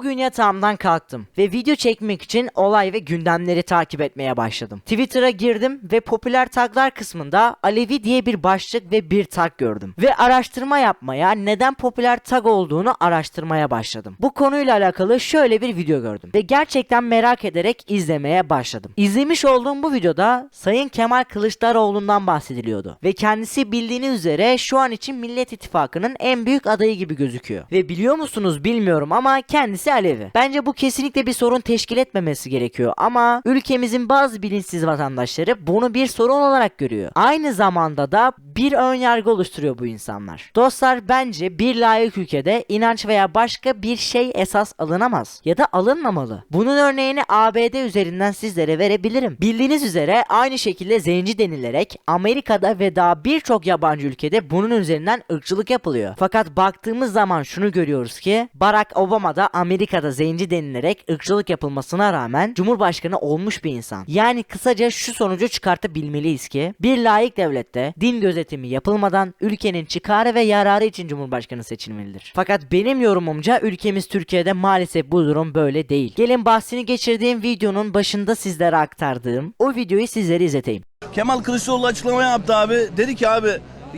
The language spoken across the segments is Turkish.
Bugün yatağımdan kalktım ve video çekmek için olay ve gündemleri takip etmeye başladım. Twitter'a girdim ve popüler taglar kısmında Alevi diye bir başlık ve bir tag gördüm. Ve araştırma yapmaya, neden popüler tag olduğunu araştırmaya başladım. Bu konuyla alakalı şöyle bir video gördüm ve gerçekten merak ederek izlemeye başladım. İzlemiş olduğum bu videoda Sayın Kemal Kılıçdaroğlu'ndan bahsediliyordu ve kendisi bildiğiniz üzere şu an için Millet İttifakı'nın en büyük adayı gibi gözüküyor. Ve biliyor musunuz bilmiyorum ama kendisi Alevi. Bence bu kesinlikle bir sorun teşkil etmemesi gerekiyor ama ülkemizin bazı bilinçsiz vatandaşları bunu bir sorun olarak görüyor. Aynı zamanda da bir ön yargı oluşturuyor bu insanlar. Dostlar bence bir layık ülkede inanç veya başka bir şey esas alınamaz ya da alınmamalı. Bunun örneğini ABD üzerinden sizlere verebilirim. Bildiğiniz üzere aynı şekilde zenci denilerek Amerika'da ve daha birçok yabancı ülkede bunun üzerinden ırkçılık yapılıyor. Fakat baktığımız zaman şunu görüyoruz ki Barack Obama da Amerika'da zenci denilerek ırkçılık yapılmasına rağmen Cumhurbaşkanı olmuş bir insan. Yani kısaca şu sonucu çıkartabilmeliyiz ki bir layık devlette din gözetimi yapılmadan ülkenin çıkarı ve yararı için Cumhurbaşkanı seçilmelidir. Fakat benim yorumumca ülkemiz Türkiye'de maalesef bu durum böyle değil. Gelin bahsini geçirdiğim videonun başında sizlere aktardığım o videoyu sizlere izleteyim. Kemal Kılıçdaroğlu açıklama yaptı abi. Dedi ki abi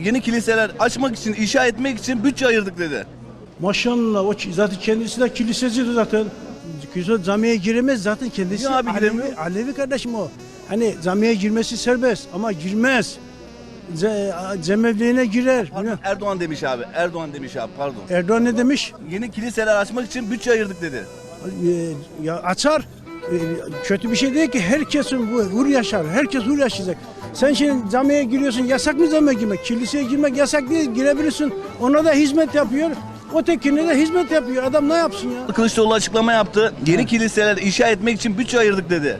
yeni kiliseler açmak için, inşa etmek için bütçe ayırdık dedi. Maşallah o zaten kendisi de kiliseci zaten. Kilise camiye giremez zaten kendisi. Niye abi giremiyor? Alevi, Alevi kardeşim o. Hani camiye girmesi serbest ama girmez. Ce, cemevliğine girer. Pardon. Erdoğan demiş abi. Erdoğan demiş abi pardon. Erdoğan ne demiş? Yeni kiliseler açmak için bütçe ayırdık dedi. Ee, ya açar. Ee, kötü bir şey değil ki herkesin bu hur yaşar. Herkes hur yaşayacak. Sen şimdi camiye giriyorsun yasak mı camiye girmek? Kiliseye girmek yasak değil girebilirsin. Ona da hizmet yapıyor. Ötekine de hizmet yapıyor. Adam ne yapsın ya? Kılıçdaroğlu açıklama yaptı. Yeni kiliseler inşa etmek için bütçe ayırdık dedi.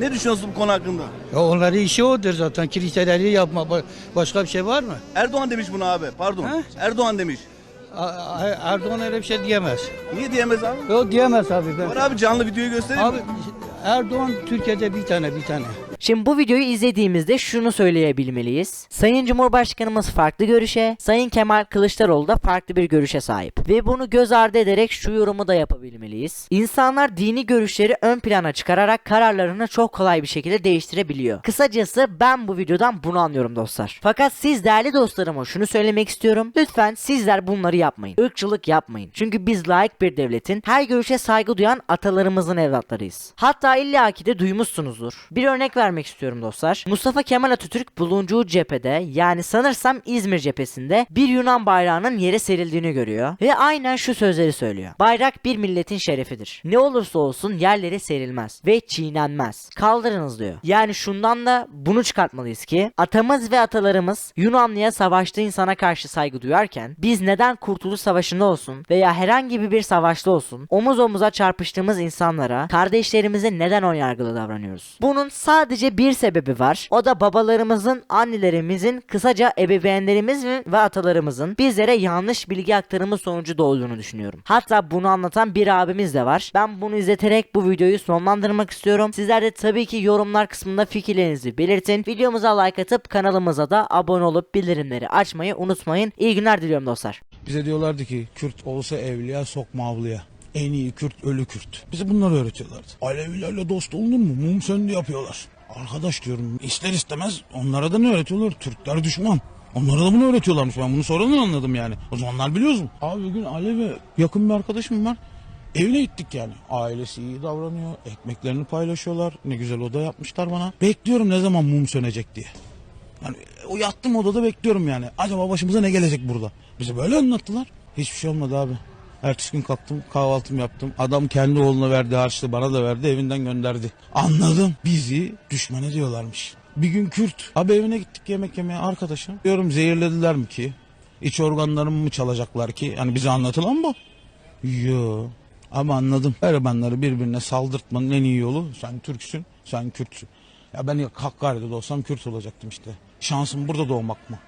Ne düşünüyorsun bu konu hakkında? Ya onların işi odur zaten. Kiliseleri yapma. Ba- Başka bir şey var mı? Erdoğan demiş bunu abi. Pardon. He? Erdoğan demiş. A- A- Erdoğan öyle bir şey diyemez. Niye diyemez abi? Yok diyemez abi. Ben. Var abi canlı videoyu göstereyim Abi mi? Erdoğan Türkiye'de bir tane bir tane. Şimdi bu videoyu izlediğimizde şunu söyleyebilmeliyiz. Sayın Cumhurbaşkanımız farklı görüşe, Sayın Kemal Kılıçdaroğlu da farklı bir görüşe sahip. Ve bunu göz ardı ederek şu yorumu da yapabilmeliyiz. İnsanlar dini görüşleri ön plana çıkararak kararlarını çok kolay bir şekilde değiştirebiliyor. Kısacası ben bu videodan bunu anlıyorum dostlar. Fakat siz değerli dostlarıma şunu söylemek istiyorum. Lütfen sizler bunları yapmayın. Irkçılık yapmayın. Çünkü biz layık bir devletin her görüşe saygı duyan atalarımızın evlatlarıyız. Hatta illaki de duymuşsunuzdur. Bir örnek vermek istiyorum dostlar. Mustafa Kemal Atatürk bulunduğu cephede yani sanırsam İzmir cephesinde bir Yunan bayrağının yere serildiğini görüyor ve aynen şu sözleri söylüyor. Bayrak bir milletin şerefidir. Ne olursa olsun yerlere serilmez ve çiğnenmez. Kaldırınız diyor. Yani şundan da bunu çıkartmalıyız ki atamız ve atalarımız Yunanlıya savaştığı insana karşı saygı duyarken biz neden Kurtuluş Savaşı'nda olsun veya herhangi bir savaşta olsun omuz omuza çarpıştığımız insanlara kardeşlerimize neden ön yargılı davranıyoruz? Bunun sadece bir sebebi var. O da babalarımızın, annelerimizin, kısaca ebeveynlerimizin ve atalarımızın bizlere yanlış bilgi aktarımı sonucu doğduğunu düşünüyorum. Hatta bunu anlatan bir abimiz de var. Ben bunu izleterek bu videoyu sonlandırmak istiyorum. Sizler de tabii ki yorumlar kısmında fikirlerinizi belirtin. Videomuza like atıp kanalımıza da abone olup bildirimleri açmayı unutmayın. İyi günler diliyorum dostlar. Bize diyorlardı ki Kürt olsa evliya sokma avluya. En iyi Kürt ölü Kürt. Bize bunları öğretiyorlardı. Alevilerle dost olunur mu? Mum söndü yapıyorlar. Arkadaş diyorum ister istemez onlara da ne öğretiyorlar? Türkler düşman. Onlara da bunu öğretiyorlarmış. Ben bunu sonradan anladım yani. O zamanlar biliyoruz mu? Abi bugün Alevi yakın bir arkadaşım var. Evine gittik yani. Ailesi iyi davranıyor. Ekmeklerini paylaşıyorlar. Ne güzel oda yapmışlar bana. Bekliyorum ne zaman mum sönecek diye. Yani o yattım odada bekliyorum yani. Acaba başımıza ne gelecek burada? Bize böyle anlattılar. Hiçbir şey olmadı abi. Ertesi gün kalktım kahvaltımı yaptım. Adam kendi oğluna verdi harçlığı bana da verdi evinden gönderdi. Anladım. Bizi düşman ediyorlarmış. Bir gün Kürt. Abi evine gittik yemek yemeye arkadaşım. Diyorum zehirlediler mi ki? İç organlarımı mı çalacaklar ki? Yani bize anlatılan bu. Yo. Ama anladım. Garibanları birbirine saldırtmanın en iyi yolu sen Türksün, sen Kürtsün. Ya ben Hakkari'de de olsam Kürt olacaktım işte. Şansım burada doğmak mı?